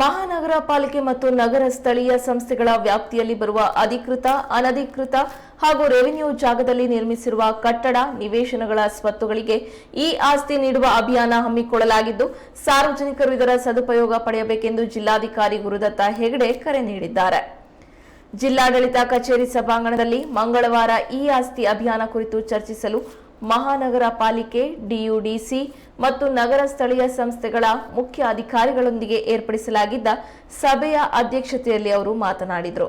ಮಹಾನಗರ ಪಾಲಿಕೆ ಮತ್ತು ನಗರ ಸ್ಥಳೀಯ ಸಂಸ್ಥೆಗಳ ವ್ಯಾಪ್ತಿಯಲ್ಲಿ ಬರುವ ಅಧಿಕೃತ, ಅನಧಿಕೃತ ಹಾಗೂ ರೆವಿನ್ಯೂ ಜಾಗದಲ್ಲಿ ನಿರ್ಮಿಸಿರುವ ಕಟ್ಟಡ ನಿವೇಶನಗಳ ಸ್ವತ್ತುಗಳಿಗೆ ಈ ಆಸ್ತಿ ನೀಡುವ ಅಭಿಯಾನ ಹಮ್ಮಿಕೊಳ್ಳಲಾಗಿದ್ದು, ಸಾರ್ವಜನಿಕರು ಇದರ ಸದುಪಯೋಗ ಪಡೆಯಬೇಕೆಂದು ಜಿಲ್ಲಾಧಿಕಾರಿ ಗುರುದತ್ತ ಹೆಗಡೆ ಕರೆ ನೀಡಿದ್ದಾರೆ. ಜಿಲ್ಲಾಡಳಿತ ಕಚೇರಿ ಸಭಾಂಗಣದಲ್ಲಿ ಮಂಗಳವಾರ ಈ ಆಸ್ತಿ ಅಭಿಯಾನ ಕುರಿತು ಚರ್ಚಿಸಲು ಮಹಾನಗರ ಪಾಲಿಕೆ ಡಿಯುಡಿಸಿ ಮತ್ತು ನಗರ ಸ್ಥಳೀಯ ಸಂಸ್ಥೆಗಳ ಮುಖ್ಯ ಅಧಿಕಾರಿಗಳೊಂದಿಗೆ ಏರ್ಪಡಿಸಲಾಗಿದ್ದ ಸಭೆಯ ಅಧ್ಯಕ್ಷತೆಯಲ್ಲಿ ಅವರು ಮಾತನಾಡಿದರು.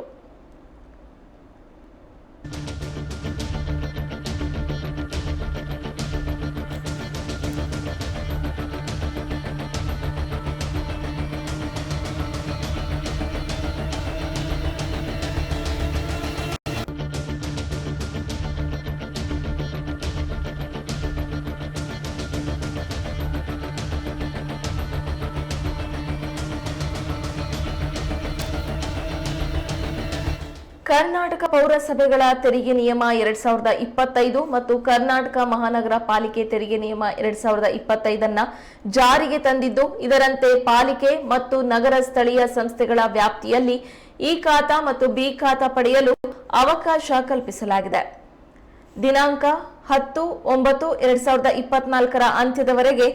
ಕರ್ನಾಟಕ ಪೌರಸಭೆಗಳ ತೆರಿಗೆ ನಿಯಮ ಎರಡ್ ಸಾವಿರದ ಇಪ್ಪತ್ತೈದು ಮತ್ತು ಕರ್ನಾಟಕ ಮಹಾನಗರ ಪಾಲಿಕೆ ತೆರಿಗೆ ನಿಯಮ ಎರಡ್ ಸಾವಿರದ ಇಪ್ಪತ್ತೈದನ್ನ ಜಾರಿಗೆ ತಂದಿದ್ದು, ಇದರಂತೆ ಪಾಲಿಕೆ ಮತ್ತು ನಗರ ಸ್ಥಳೀಯ ಸಂಸ್ಥೆಗಳ ವ್ಯಾಪ್ತಿಯಲ್ಲಿ ಈ ಖಾತಾ ಮತ್ತು ಬಿ ಖಾತಾ ಪಡೆಯಲು ಅವಕಾಶ ಕಲ್ಪಿಸಲಾಗಿದೆ. ದಿನಾಂಕ ಹತ್ತು ಒಂಬತ್ತು ಎರಡ್ ಸಾವಿರದ ಇಪ್ಪತ್ನಾಲ್ಕರ ಅಂತ್ಯದವರೆಗೆ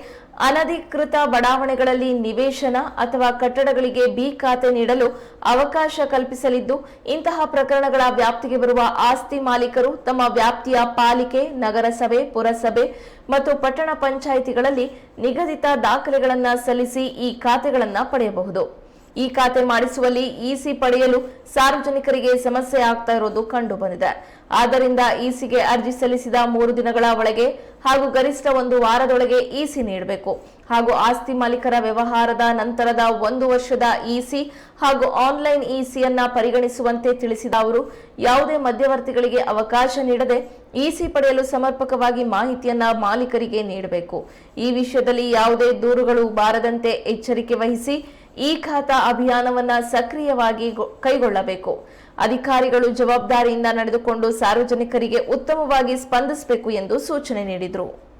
ಅನಧಿಕೃತ ಬಡಾವಣೆಗಳಲ್ಲಿ ನಿವೇಶನ ಅಥವಾ ಕಟ್ಟಡಗಳಿಗೆ ಬಿ ಖಾತೆ ನೀಡಲು ಅವಕಾಶ ಕಲ್ಪಿಸಲಿದ್ದು, ಇಂತಹ ಪ್ರಕರಣಗಳ ವ್ಯಾಪ್ತಿಗೆ ಬರುವ ಆಸ್ತಿ ಮಾಲೀಕರು ತಮ್ಮ ವ್ಯಾಪ್ತಿಯ ಪಾಲಿಕೆ, ನಗರಸಭೆ, ಪುರಸಭೆ ಮತ್ತು ಪಟ್ಟಣ ಪಂಚಾಯಿತಿಗಳಲ್ಲಿ ನಿಗದಿತ ದಾಖಲೆಗಳನ್ನು ಸಲ್ಲಿಸಿ ಈ ಖಾತೆಗಳನ್ನು ಪಡೆಯಬಹುದು. ಈ ಖಾತೆ ಮಾಡಿಸುವಲ್ಲಿ ಇಸಿ ಪಡೆಯಲು ಸಾರ್ವಜನಿಕರಿಗೆ ಸಮಸ್ಯೆ ಆಗ್ತಾ ಇರೋದು ಕಂಡು ಬಂದಿದೆ ಆದ್ದರಿಂದ ಇಸಿಗೆ ಅರ್ಜಿ ಸಲ್ಲಿಸಿದ ಮೂರು ದಿನಗಳ ಒಳಗೆ ಹಾಗೂ ಗರಿಷ್ಠ ಒಂದು ವಾರದೊಳಗೆ ಇಸಿ ನೀಡಬೇಕು. ಹಾಗೂ ಆಸ್ತಿ ಮಾಲೀಕರ ವ್ಯವಹಾರದ ನಂತರದ ಒಂದು ವರ್ಷದ ಇಸಿ ಹಾಗೂ ಆನ್ಲೈನ್ ಇಸಿಯನ್ನ ಪರಿಗಣಿಸುವಂತೆ ತಿಳಿಸಿದ ಅವರು, ಯಾವುದೇ ಮಧ್ಯವರ್ತಿಗಳಿಗೆ ಅವಕಾಶ ನೀಡದೆ ಇಸಿ ಪಡೆಯಲು ಸಮರ್ಪಕವಾಗಿ ಮಾಹಿತಿಯನ್ನ ಮಾಲೀಕರಿಗೆ ನೀಡಬೇಕು. ಈ ವಿಷಯದಲ್ಲಿ ಯಾವುದೇ ದೂರುಗಳು ಬಾರದಂತೆ ಎಚ್ಚರಿಕೆ ವಹಿಸಿ ಈ ಖಾತಾ ಅಭಿಯಾನವನ್ನ ಸಕ್ರಿಯವಾಗಿ ಕೈಗೊಳ್ಳಬೇಕು. ಅಧಿಕಾರಿಗಳು ಜವಾಬ್ದಾರಿಯಿಂದ ನಡೆದುಕೊಂಡು ಸಾರ್ವಜನಿಕರಿಗೆ ಉತ್ತಮವಾಗಿ ಸ್ಪಂದಿಸಬೇಕು ಎಂದು ಸೂಚನೆ ನೀಡಿದರು.